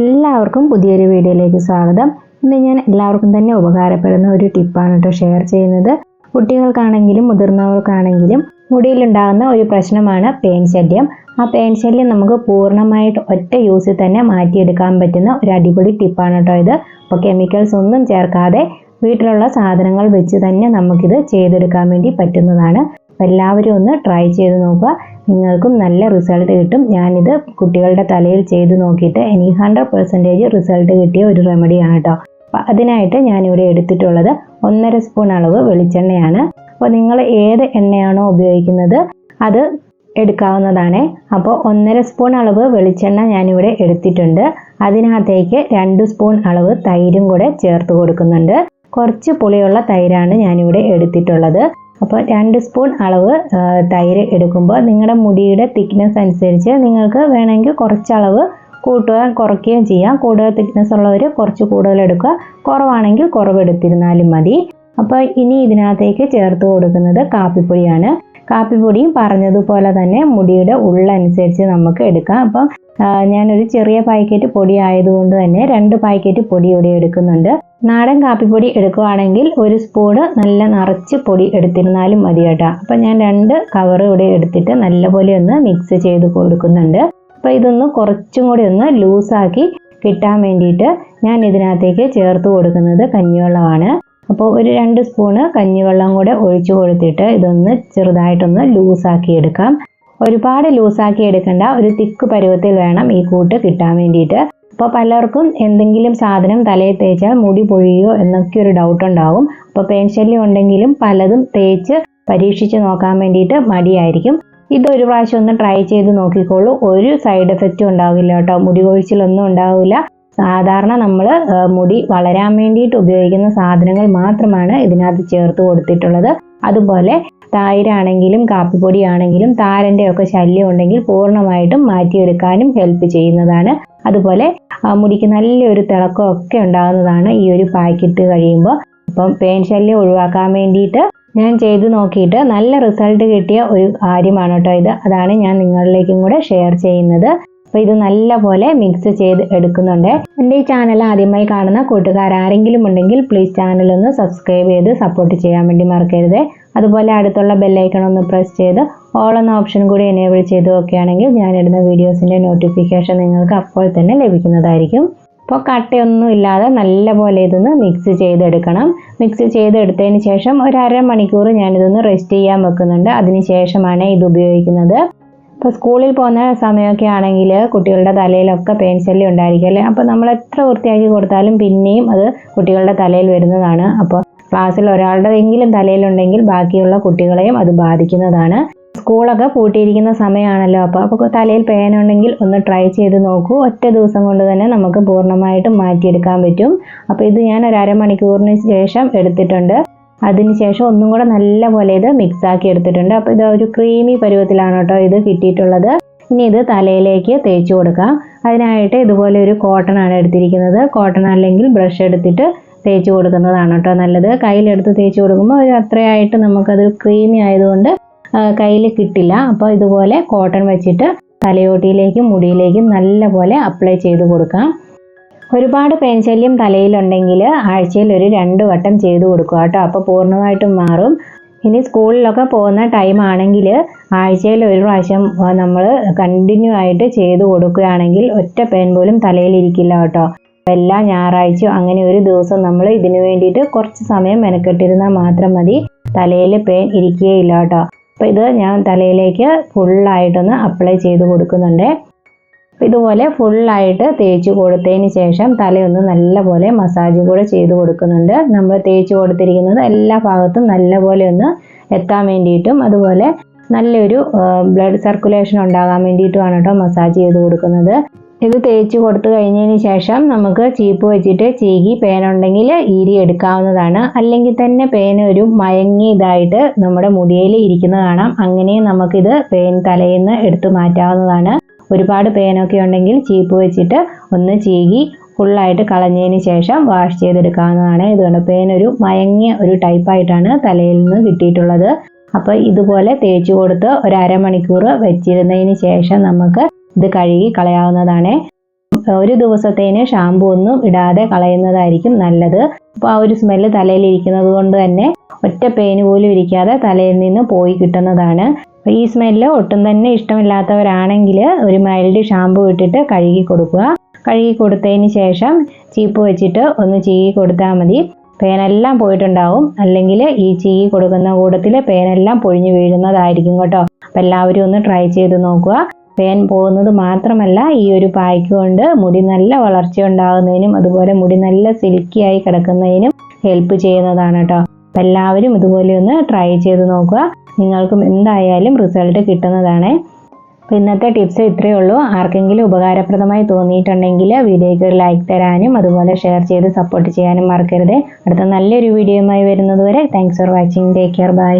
എല്ലാവർക്കും പുതിയൊരു വീഡിയോയിലേക്ക് സ്വാഗതം. ഇന്ന് ഞാൻ എല്ലാവർക്കും തന്നെ ഉപകാരപ്പെടുന്ന ഒരു ടിപ്പാണ് കേട്ടോ ഷെയർ ചെയ്യുന്നത്. കുട്ടികൾക്കാണെങ്കിലും മുതിർന്നവർക്കാണെങ്കിലും മുടിയിലുണ്ടാകുന്ന ഒരു പ്രശ്നമാണ് പേൻ ശല്യം. ആ പേൻ ശല്യം നമുക്ക് പൂർണമായിട്ട് ഒറ്റ യൂസിൽ തന്നെ മാറ്റിയെടുക്കാൻ പറ്റുന്ന ഒരു അടിപൊളി ടിപ്പാണ് കേട്ടോ ഇത്. അപ്പോൾ കെമിക്കൽസ് ഒന്നും ചേർക്കാതെ വീട്ടിലുള്ള സാധനങ്ങൾ വെച്ച് തന്നെ നമുക്കിത് ചെയ്തെടുക്കാൻ വേണ്ടി പറ്റുന്നതാണ്. അപ്പോൾ എല്ലാവരും ഒന്ന് ട്രൈ ചെയ്ത് നോക്കുക. നിങ്ങൾക്കും നല്ല റിസൾട്ട് കിട്ടും. ഞാനിത് കുട്ടികളുടെ തലയിൽ ചെയ്ത് നോക്കിയിട്ട് എനിക്ക് ഹൺഡ്രഡ് പെർസെന്റേജ് റിസൾട്ട് കിട്ടിയ ഒരു റെമഡിയാണ് കേട്ടോ അപ്പം അതിനായിട്ട് ഞാനിവിടെ എടുത്തിട്ടുള്ളത് ഒന്നര സ്പൂൺ അളവ് വെളിച്ചെണ്ണയാണ്. അപ്പോൾ നിങ്ങൾ ഏത് എണ്ണയാണോ ഉപയോഗിക്കുന്നത് അത് എടുക്കാവുന്നതാണ്. അപ്പോൾ ഒന്നര സ്പൂൺ അളവ് വെളിച്ചെണ്ണ ഞാനിവിടെ എടുത്തിട്ടുണ്ട്. അതിനകത്തേക്ക് രണ്ട് സ്പൂൺ അളവ് തൈരും കൂടെ ചേർത്ത് കൊടുക്കുന്നുണ്ട്. കുറച്ച് പുളിയുള്ള തൈരാണ് ഞാനിവിടെ എടുത്തിട്ടുള്ളത്. അപ്പോൾ രണ്ട് സ്പൂൺ അളവ് തൈര് എടുക്കുമ്പോൾ നിങ്ങളുടെ മുടിയുടെ തിക്നെസ് അനുസരിച്ച് നിങ്ങൾക്ക് വേണമെങ്കിൽ കുറച്ചളവ് കൂട്ടുകയും കുറയ്ക്കുകയും ചെയ്യാം. കൂടുതൽ തിക്നെസ് ഉള്ളവർ കുറച്ച് കൂടുതൽ എടുക്കുക. കുറവാണെങ്കിൽ കുറവെടുത്തിരുന്നാലും മതി. അപ്പോൾ ഇനി ഇതിനകത്തേക്ക് ചേർത്ത് കൊടുക്കുന്നത് കാപ്പിപ്പൊടിയാണ്. കാപ്പിപ്പൊടിയും പറഞ്ഞതുപോലെ തന്നെ മുടിയുടെ ഉള്ളനുസരിച്ച് നമുക്ക് എടുക്കാം. അപ്പം ഞാനൊരു ചെറിയ പാക്കറ്റ് പൊടി ആയതുകൊണ്ട് തന്നെ രണ്ട് പാക്കറ്റ് പൊടി ഇവിടെ എടുക്കുന്നുണ്ട്. നാടൻ കാപ്പിപ്പൊടി എടുക്കുവാണെങ്കിൽ ഒരു സ്പൂണ് നല്ല നിറച്ച് പൊടി എടുത്തിരുന്നാലും മതി കേട്ടോ. അപ്പം ഞാൻ രണ്ട് കവർ ഇവിടെ എടുത്തിട്ട് നല്ലപോലെ ഒന്ന് മിക്സ് ചെയ്ത് കൊടുക്കുന്നുണ്ട്. അപ്പോൾ ഇതൊന്ന് കുറച്ചും കൂടി ഒന്ന് ലൂസാക്കി കിട്ടാൻ വേണ്ടിയിട്ട് ഞാൻ ഇതിനകത്തേക്ക് ചേർത്ത് കൊടുക്കുന്നത് കഞ്ഞിവെള്ളമാണ്. അപ്പോൾ ഒരു രണ്ട് സ്പൂണ് കഞ്ഞിവെള്ളം കൂടെ ഒഴിച്ചു കൊടുത്തിട്ട് ഇതൊന്ന് ചെറുതായിട്ടൊന്ന് ലൂസാക്കി എടുക്കാം. ഒരുപാട് ലൂസാക്കി എടുക്കേണ്ട ഒരു തിക്ക് പരുവത്തിൽ വേണം ഈ കൂട്ട് കിട്ടാൻ വേണ്ടിയിട്ട്. അപ്പോൾ പലർക്കും എന്തെങ്കിലും സാധനം തലയിൽ തേച്ചാൽ മുടി പൊഴിയോ എന്നൊക്കെ ഒരു ഡൗട്ട് ഉണ്ടാവും. അപ്പോൾ പേൻശല്യം ഉണ്ടെങ്കിലും പലതും തേച്ച് പരീക്ഷിച്ച് നോക്കാൻ വേണ്ടിയിട്ട് മടിയായിരിക്കും. ഇതൊരു പ്രാവശ്യം ഒന്ന് ട്രൈ ചെയ്ത് നോക്കിക്കോളൂ. ഒരു സൈഡ് എഫക്റ്റും ഉണ്ടാവില്ല കേട്ടോ. മുടി കൊഴിച്ചിലൊന്നും ഉണ്ടാവില്ല. സാധാരണ നമ്മൾ മുടി വളരാൻ വേണ്ടിയിട്ട് ഉപയോഗിക്കുന്ന സാധനങ്ങൾ മാത്രമാണ് ഇതിനകത്ത് ചേർത്ത് കൊടുത്തിട്ടുള്ളത്. അതുപോലെ തൈരാണെങ്കിലും കാപ്പിപ്പൊടിയാണെങ്കിലും താരന്റെ ഒക്കെ ശല്യം ഉണ്ടെങ്കിൽ പൂർണമായിട്ടും മാറ്റിയെടുക്കാനും ഹെൽപ്പ് ചെയ്യുന്നതാണ്. അതുപോലെ മുടിക്ക് നല്ലൊരു തിളക്കം ഒക്കെ ഉണ്ടാകുന്നതാണ് ഈ ഒരു പാക്കറ്റ് കഴിയുമ്പോൾ. അപ്പം പേൻ ശല്യം ഒഴിവാക്കാൻ വേണ്ടിയിട്ട് ഞാൻ ചെയ്ത് നോക്കിയിട്ട് നല്ല റിസൾട്ട് കിട്ടിയ ഒരു കാര്യമാണ് കേട്ടോ ഇത്. അതാണ് ഞാൻ നിങ്ങളിലേക്കും കൂടെ ഷെയർ ചെയ്യുന്നത്. അപ്പോൾ ഇത് നല്ലപോലെ മിക്സ് ചെയ്ത് എടുക്കുന്നുണ്ട്. എന്റെ ഈ ചാനൽ ആദ്യമായി കാണുന്ന കൂട്ടുകാർ ആരെങ്കിലും ഉണ്ടെങ്കിൽ പ്ലീസ് ചാനൽ ഒന്ന് സബ്സ്ക്രൈബ് ചെയ്ത് സപ്പോർട്ട് ചെയ്യാൻ വേണ്ടി മറക്കരുത്. അതുപോലെ അടുത്തുള്ള ബെല്ലൈക്കൺ ഒന്ന് പ്രസ് ചെയ്ത് ഓൾ എന്ന ഓപ്ഷൻ കൂടി എനേബിൾ ചെയ്ത് നോക്കുകയാണെങ്കിൽ ഞാനിടുന്ന വീഡിയോസിന്റെ നോട്ടിഫിക്കേഷൻ നിങ്ങൾക്ക് അപ്പോൾ തന്നെ ലഭിക്കുന്നതായിരിക്കും. അപ്പോൾ കട്ടയൊന്നും ഇല്ലാതെ നല്ലപോലെ ഇതൊന്ന് മിക്സ് ചെയ്തെടുക്കണം. മിക്സ് ചെയ്തെടുത്തതിന് ശേഷം ഒരു അര അരമണിക്കൂർ ഞാനിതൊന്ന് റെസ്റ്റ് ചെയ്യാൻ വെക്കുന്നുണ്ട്. അതിന് ശേഷമാണ് ഇത് ഉപയോഗിക്കുന്നത്. ഇപ്പോൾ സ്കൂളിൽ പോകുന്ന സമയമൊക്കെ ആണെങ്കിൽ കുട്ടികളുടെ തലയിലൊക്കെ പെയിൻ ഉണ്ടായിരിക്കും അല്ലേ? അപ്പോൾ നമ്മൾ എത്ര വൃത്തിയാക്കി കൊടുത്താലും പിന്നെയും അത് കുട്ടികളുടെ തലയിൽ വരുന്നതാണ്. അപ്പോൾ ക്ലാസ്സിൽ ഒരാളുടെയെങ്കിലും തലയിലുണ്ടെങ്കിൽ ബാക്കിയുള്ള കുട്ടികളെയും അത് ബാധിക്കുന്നതാണ്. സ്കൂളൊക്കെ പൂട്ടിയിരിക്കുന്ന സമയമാണല്ലോ അപ്പോൾ അപ്പോൾ തലയിൽ പേനുണ്ടെങ്കിൽ ഒന്ന് ട്രൈ ചെയ്ത് നോക്കൂ. ഒറ്റ ദിവസം കൊണ്ട് തന്നെ നമുക്ക് പൂർണമായിട്ടും മാറ്റിയെടുക്കാൻ പറ്റും. അപ്പോൾ ഇത് ഞാൻ ഒരു അരമണിക്കൂറിന് ശേഷം എടുത്തിട്ടുണ്ട്. അതിനുശേഷം ഒന്നും കൂടെ നല്ല പോലെ ഇത് മിക്സാക്കി എടുത്തിട്ടുണ്ട്. അപ്പോൾ ഇത് ഒരു ക്രീമി പരുവത്തിലാണ് കേട്ടോ ഇത് കിട്ടിയിട്ടുള്ളത്. ഇനി ഇത് തലയിലേക്ക് തേച്ച് കൊടുക്കാം. അതിനായിട്ട് ഇതുപോലെ ഒരു കോട്ടൺ ആണ് എടുത്തിരിക്കുന്നത്. കോട്ടൺ അല്ലെങ്കിൽ ബ്രഷ് എടുത്തിട്ട് തേച്ച് കൊടുക്കുന്നതാണ് കേട്ടോ നല്ലത്. കയ്യിലെടുത്ത് തേച്ച് കൊടുക്കുമ്പോൾ ഒരു അത്രയായിട്ട് നമുക്കത് ക്രീമി ആയതുകൊണ്ട് കയ്യിൽ കിട്ടില്ല. അപ്പോൾ ഇതുപോലെ കോട്ടൺ വെച്ചിട്ട് തലയോട്ടിയിലേക്കും മുടിയിലേക്കും നല്ല പോലെ അപ്ലൈ ചെയ്ത് കൊടുക്കാം. ഒരുപാട് പേൻശല്യം തലയിലുണ്ടെങ്കിൽ ആഴ്ചയിൽ ഒരു രണ്ട് വട്ടം ചെയ്ത് കൊടുക്കുക കേട്ടോ. അപ്പോൾ പൂർണമായിട്ടും മാറും. ഇനി സ്കൂളിലൊക്കെ പോകുന്ന ടൈം ആണെങ്കിൽ ആഴ്ചയിൽ ഒരു പ്രാവശ്യം നമ്മൾ കണ്ടിന്യൂ ആയിട്ട് ചെയ്ത് കൊടുക്കുകയാണെങ്കിൽ ഒറ്റ പേൻ പോലും തലയിലിരിക്കില്ല കേട്ടോ. എല്ലാ ഞായറാഴ്ചയും അങ്ങനെ ഒരു ദിവസം നമ്മൾ ഇതിനു വേണ്ടിയിട്ട് കുറച്ച് സമയം മെനക്കെട്ടിരുന്നാൽ മാത്രം മതി. തലയിൽ പേൻ ഇരിക്കുകയില്ല കേട്ടോ അപ്പോൾ ഇത് ഞാൻ തലയിലേക്ക് ഫുള്ളായിട്ടൊന്ന് അപ്ലൈ ചെയ്ത് കൊടുക്കുന്നുണ്ട്. ഇതുപോലെ ഫുള്ളായിട്ട് തേച്ച് കൊടുത്തതിന് ശേഷം തലയൊന്ന് നല്ലപോലെ മസാജ് കൂടെ ചെയ്ത് കൊടുക്കുന്നുണ്ട്. നമ്മൾ തേച്ച് കൊടുത്തിരിക്കുന്നത് എല്ലാ ഭാഗത്തും നല്ലപോലെ ഒന്ന് എത്താൻ വേണ്ടിയിട്ടും അതുപോലെ നല്ലൊരു ബ്ലഡ് സർക്കുലേഷൻ ഉണ്ടാകാൻ വേണ്ടിയിട്ടുമാണ് കേട്ടോ മസാജ് ചെയ്ത് കൊടുക്കുന്നത്. ഇത് തേച്ച് കൊടുത്തു കഴിഞ്ഞതിന് ശേഷം നമുക്ക് ചീപ്പ് വെച്ചിട്ട് ചീകി പേനുണ്ടെങ്കിൽ ഈരി എടുക്കാവുന്നതാണ്. അല്ലെങ്കിൽ തന്നെ പേൻ ഒരു മയങ്ങിയതായിട്ട് നമ്മുടെ മുടിയിൽ ഇരിക്കുന്നത് കാണാം. അങ്ങനെയും നമുക്കിത് പേൻ തലയിൽ നിന്ന് എടുത്തു മാറ്റാവുന്നതാണ്. ഒരുപാട് പേനൊക്കെ ഉണ്ടെങ്കിൽ ചീപ്പ് വെച്ചിട്ട് ഒന്ന് ചീകി ഫുള്ളായിട്ട് കളഞ്ഞതിന് ശേഷം വാഷ് ചെയ്തെടുക്കാവുന്നതാണ്. ഇതുകൊണ്ട് പേൻ ഒരു മയങ്ങിയ ഒരു ടൈപ്പായിട്ടാണ് തലയിൽ നിന്ന് കിട്ടിയിട്ടുള്ളത്. അപ്പോൾ ഇതുപോലെ തേച്ച് കൊടുത്ത് ഒരു അരമണിക്കൂർ വെച്ചിരുന്നതിന് ശേഷം നമുക്ക് ഇത് കഴുകി കളയാവുന്നതാണ്. ഒരു ദിവസത്തേന് ഷാമ്പു ഒന്നും ഇടാതെ കളയുന്നതായിരിക്കും നല്ലത്. അപ്പോൾ ആ ഒരു സ്മെല്ല് തലയിൽ ഇരിക്കുന്നത് കൊണ്ട് തന്നെ ഒറ്റ പേന് പോലും ഇരിക്കാതെ തലയിൽ നിന്ന് പോയി കിട്ടുന്നതാണ്. ഈ സ്മെല്ല് ഒട്ടും തന്നെ ഇഷ്ടമില്ലാത്തവരാണെങ്കിൽ ഒരു മൈൽഡ് ഷാമ്പു ഇട്ടിട്ട് കഴുകി കൊടുക്കുക. കഴുകി കൊടുത്തതിന് ശേഷം ചീപ്പ് വെച്ചിട്ട് ഒന്ന് ചീകി കൊടുത്താൽ മതി. പേനെല്ലാം പോയിട്ടുണ്ടാവും. അല്ലെങ്കിൽ ഈ ചീകി കൊടുക്കുന്ന കൂട്ടത്തിൽ പേനെല്ലാം പൊഴിഞ്ഞു വീഴുന്നതായിരിക്കും കേട്ടോ. അപ്പം എല്ലാവരും ഒന്ന് ട്രൈ ചെയ്ത് നോക്കുക. പേൻ പോകുന്നത് മാത്രമല്ല ഈ ഒരു പായ്ക്ക് കൊണ്ട് മുടി നല്ല വളർച്ച ഉണ്ടാകുന്നതിനും അതുപോലെ മുടി നല്ല സിൽക്കിയായി കിടക്കുന്നതിനും ഹെൽപ്പ് ചെയ്യുന്നതാണ് കേട്ടോ അപ്പം എല്ലാവരും ഇതുപോലെ ഒന്ന് ട്രൈ ചെയ്ത് നോക്കുക. നിങ്ങൾക്കും എന്തായാലും റിസൾട്ട് കിട്ടുന്നതാണ്. അപ്പോൾ ഇന്നത്തെ ടിപ്സ് ഇത്രയേ ഉള്ളൂ. ആർക്കെങ്കിലും ഉപകാരപ്രദമായി തോന്നിയിട്ടുണ്ടെങ്കിൽ വീഡിയോയ്ക്ക് ഒരു ലൈക്ക് തരാനും അതുപോലെ ഷെയർ ചെയ്ത് സപ്പോർട്ട് ചെയ്യാനും മറക്കരുത്. അടുത്ത നല്ലൊരു വീഡിയോയുമായി വരുന്നതുവരെ thanks for watching take care bye